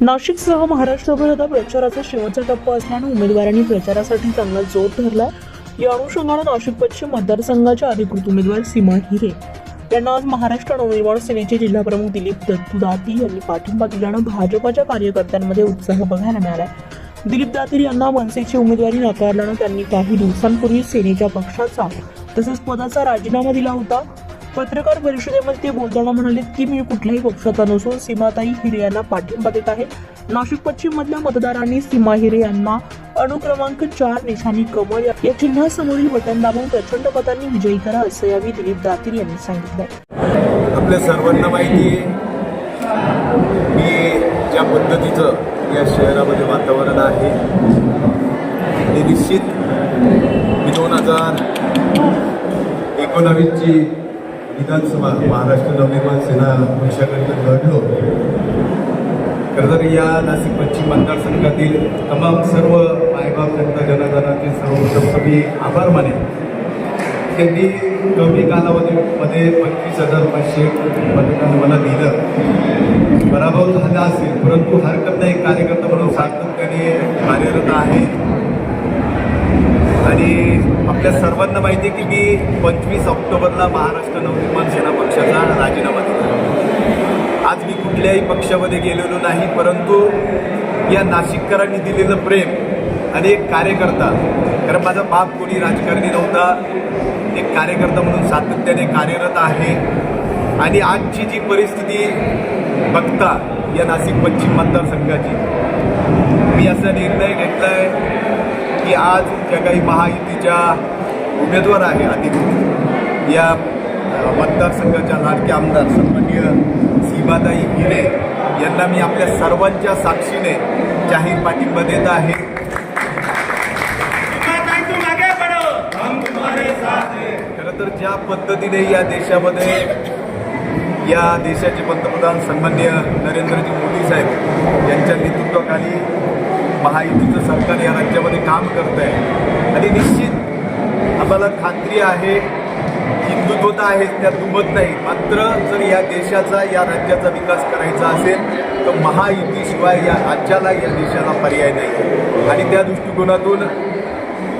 नाशिकसह महाराष्ट्रभर आता प्रचाराचा शेवटचा टप्पा असल्यानं उमेदवारांनी प्रचारासाठी चांगला जोर धरला. या अनुषंगानं नाशिक पश्चिम मतदारसंघाच्या अधिकृत उमेदवार सीमा हिरे यांना आज महाराष्ट्र नवनिर्माण सेनेचे जिल्हाप्रमुख दिलीप दत्तू दाती यांनी पाठिंबा दिल्यानं भाजपाच्या कार्यकर्त्यांमध्ये उत्साह बघायला मिळाला दिलीप दातीर यांना मनसेची उमेदवारी नाकारल्यानं त्यांनी काही दिवसांपूर्वी सेनेच्या पक्षाचा तसंच पदाचा राजीनामा दिला होता. पत्रकार परिषदेमध्ये ते बोलताना म्हणाले की मी कुठल्याही पक्षाचा नसून सीमाताई हिरे यांना पाठिंबा देत आहे. नाशिक पश्चिम मधल्या मतदारांनी सीमा हिरे यांना अनुक्रमांक चार निशाणी कमळ या- चिन्हासमोरील बटन दाबून प्रचंड पदांनी विजयी करा असं यावेळी दिलीप दातीर यांनी सांगितलं आपल्या सर्वांना माहिती आहे की ज्या पद्धतीचं या शहरामध्ये वातावरण आहे निश्चित मी दोन हजार एकोणावीसची विधानसभा महाराष्ट्र नवनिर्माण सेना पक्षाकडनं लढलो. खरं तर या नाशिक पश्चिम मतदारसंघातील तमाम सर्व मायबाप जनता जनार्दनाचे सर्व मी आभार मानेन. त्यांनी कमी कालावधीमध्ये पंचवीस हजार पाचशे मतदान मला दिलं. पराभव झाला असेल परंतु हरकत नाही कार्यकर्ता म्हणून सातत्याने कार्यरत आहे. आपल्या सर्वांना माहिती आहे की मी पंचवीस ऑक्टोबरला महाराष्ट्र नवनिर्माण सेना पक्षाचा राजीनामा दिला. आज मी कुठल्याही पक्षामध्ये गेलेलो नाही परंतु या नाशिककरांनी दिलेलं प्रेम आणि एक कार्यकर्ता कारण माझा बाप कोणी राजकारणी नव्हता एक कार्यकर्ता म्हणून सातत्याने कार्यरत आहे. आणि आजची जी परिस्थिती बघता या नाशिक पश्चिम मतदारसंघाची मी असा निर्णय घेतला आहे की आज ज्या काही महायुतीच्या उमेदवार आहे अधिकृत या मतदारसंघाच्या लाडक्या आमदार सन्माननीय सीमाताई हिरे यांना मी आपल्या सर्वांच्या साक्षीने जाहीर पाठिंबा देत आहे. खरं तर ज्या पद्धतीने या देशामध्ये या देशाचे पंतप्रधान सन्मान्य नरेंद्रजी मोदी साहेब यांच्या नेतृत्वाखाली महायुतीचं सरकार या राज्यामध्ये काम करत आहे आणि निश्चित आम्हाला खात्री आहे हिंदुत्व तर आहे त्या दुमत नाही. मात्र जर या देशाचा या राज्याचा विकास करायचा असेल तर महायुतीशिवाय या राज्याला या देशाला पर्याय नाही. आणि त्या दृष्टिकोनातून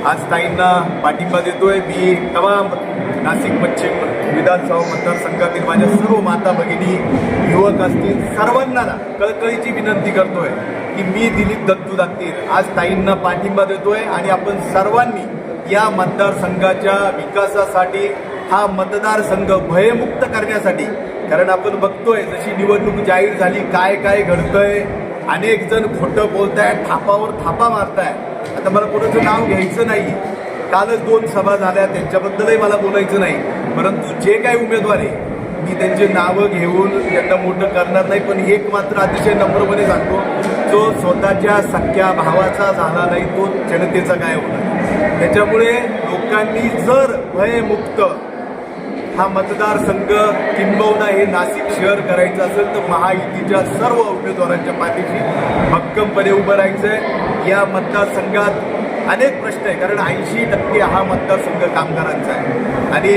आज ताईंना पाठिंबा देतोय. मी तमाम नाशिक पश्चिम विधानसभा मतदारसंघातील माझ्या सर्व माता भगिनी युवक असतील सर्वांना कळकळीची विनंती करतोय. की मी दिलीप दत्तू दातीर. आज ताईंना पाठिंबा देतोय आणि आपण सर्वांनी या मतदारसंघाच्या विकासासाठी हा मतदारसंघ भयमुक्त करण्यासाठी कारण आपण बघतोय जशी निवडणूक जाहीर झाली काय काय घडतंय अनेक जण खोटं बोलताय थापावर थापा मारताय आता मला कोणाचं नाव घ्यायचं नाही कालच दोन सभा झाल्या त्यांच्याबद्दलही मला बोलायचं नाही. परंतु जे काही उमेदवार आहे मी त्यांचे नावं घेऊन त्यांना मोठं करणार नाही पण एक मात्र अतिशय नम्रपणे सांगतो जो स्वतःच्या सख्या भावाचा झाला नाही तो जनतेचा काय होणार? त्याच्यामुळे लोकांनी जर भयमुक्त हा मतदारसंघ किंबवना हे नाशिक शहर करायचं असेल तर महायुतीच्या सर्व उमेदवारांच्या पाठीशी भक्कमपणे उभं राहायचं आहे या मतदारसंघात अनेक प्रश्न आहे कारण ऐंशी टक्के हा मतदारसंघ कामगारांचा आहे. आणि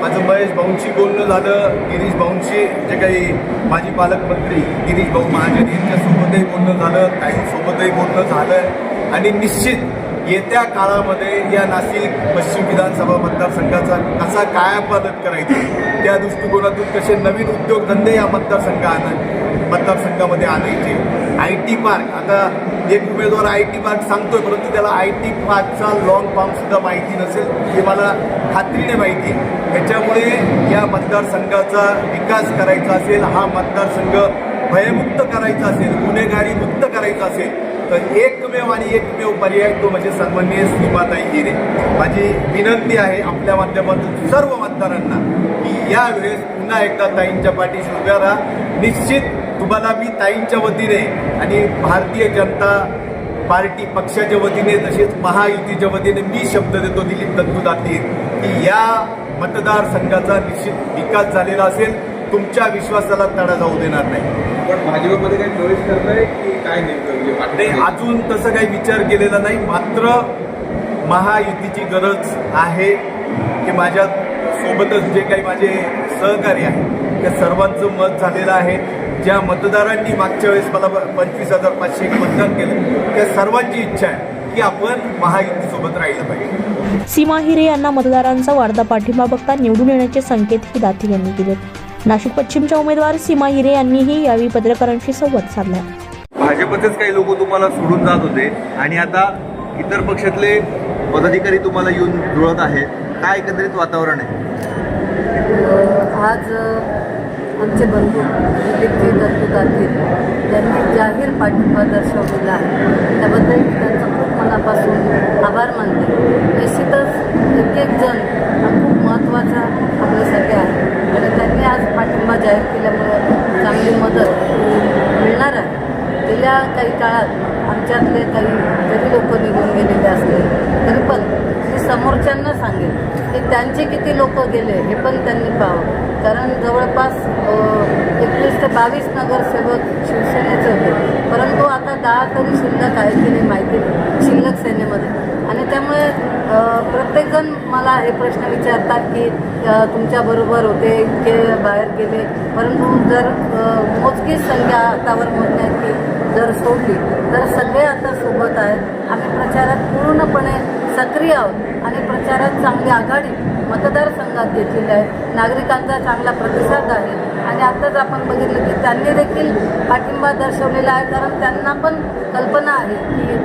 माझं महेश भाऊंशी बोलणं झालं गिरीश भाऊंशी जे काही माजी पालकमंत्री गिरीश भाऊ महाजन यांच्यासोबतही बोलणं झालं त्यांच्यासोबतही बोलणं झालं. आणि निश्चित येत्या काळामध्ये या नाशिक पश्चिम विधानसभा मतदारसंघाचा कसा कायापालट करायचा त्या दृष्टिकोनातून कसे नवीन उद्योगधंदे या मतदारसंघात मतदारसंघामध्ये आणायचे. आय टी पार्क आता एक उमेदवार आय टी पार्क सांगतोय परंतु त्याला आय टी पार्कचा लॉंग फॉर्म सुद्धा माहिती नसेल. हे मला खात्रीने माहिती. त्याच्यामुळे या मतदारसंघाचा विकास करायचा असेल हा मतदारसंघ भयमुक्त करायचा असेल गुन्हेगारी मुक्त करायचा असेल तर एकमेव आणि एकमेव पर्याय तो म्हणजे सन्माननीय श्रीमाताई हिरे. माझी विनंती आहे आपल्या माध्यमातून सर्व मतदारांना की यावेळेस पुन्हा एकदा ताईंच्या पाठीशी उभ्या राहा. निश्चित तुम्हाला मी ताईंच्या वतीने आणि भारतीय जनता पार्टी पक्षाच्या वतीने तसेच महायुतीच्या वतीने मी शब्द देतो दिलीप दत्तू की या मतदारसंघाचा निश्चित विकास झालेला असेल तुमच्या विश्वासाला तडा जाऊ देणार नाही. पण भाजपमध्ये काही प्रवेश करताय की काय नेमकं? म्हणजे अजून तसं काही विचार केलेला नाही. मात्र महायुतीची गरज आहे की माझ्या सोबतच जे काही माझे सहकारी आहेत त्या सर्वांचं मत झालेलं आहे. ज्या मतदारांनी मागच्या वेळेस मला पंचवीस हजार पाचशे एक मतदान केलं त्या सर्वांची इच्छा आहे की आपण महायुतीसोबत राहिलं पाहिजे. सीमा हिरे यांना मतदारांचा वाढता पाठिंबा बघता निवडून येण्याचे संकेतही दाती यांनी दिलेत नाशिक पश्चिमच्या उमेदवार सीमा हिरे यांनीही यावेळी पत्रकारांशी संवाद साधला. भाजपचेच काही लोक तुम्हाला सोडून जात होते आणि आता इतर पक्षातले पदाधिकारी तुम्हाला येऊन जुळत आहेत. काय एकंदरीत वातावरण आहे? आज आमचे बंधू दिलीपजी दत्तू गांधी यांनी जाहीर पाठिंबा दर्शवलेला आहे. त्याबद्दल मी त्यांचं खूप मनापासून आभार मानते. निश्चितच एक एक जण हा खूप महत्त्वाचा आपल्यासाठी आहे. आणि त्यांनी आज पाठिंबा जाहीर केल्यामुळे चांगली मदत मिळणार आहे. गेल्या काही काळात आमच्यातले काही जरी लोक निघून गेलेले असले तरी पण समोरच्यांना सांगेल. की त्यांचे किती लोक गेले हे पण त्यांनी पाहावं. कारण जवळपास एकवीस ते बावीस नगरसेवक शिवसेनेचे होते. परंतु आता दहा तरी शिल्लक आहेत की नाही माहिती शिल्लक सेनेमध्ये. आणि त्यामुळे प्रत्येकजण मला हे प्रश्न विचारतात की तुमच्याबरोबर होते इतके बाहेर गेले? परंतु जर मोजकीच संख्या हातावर मोजण्याची जर सोडली तर सगळे आता सोबत आहेत. आम्ही प्रचारात पूर्णपणे सक्रिय आहोत आणि प्रचारात चांगली आघाडी मतदारसंघात घेतलेली आहे. नागरिकांचा चांगला प्रतिसाद आहे. आणि आत्ताच आपण बघितलं की त्यांनी देखील पाठिंबा दर्शवलेला आहे. कारण त्यांना पण कल्पना आहे की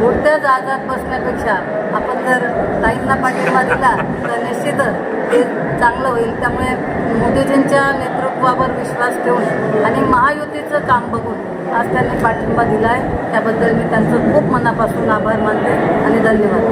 मोठ्या जहाजात बसण्यापेक्षा आपण जर ताईंना पाठिंबा दिला तर निश्चितच ते चांगलं होईल. त्यामुळे मोदीजींच्या नेतृत्वावर विश्वास ठेवून आणि महायुतीचं काम बघून आज त्यांनी पाठिंबा दिला आहे त्याबद्दल मी त्यांचं खूप मनापासून आभार मानते आणि धन्यवाद.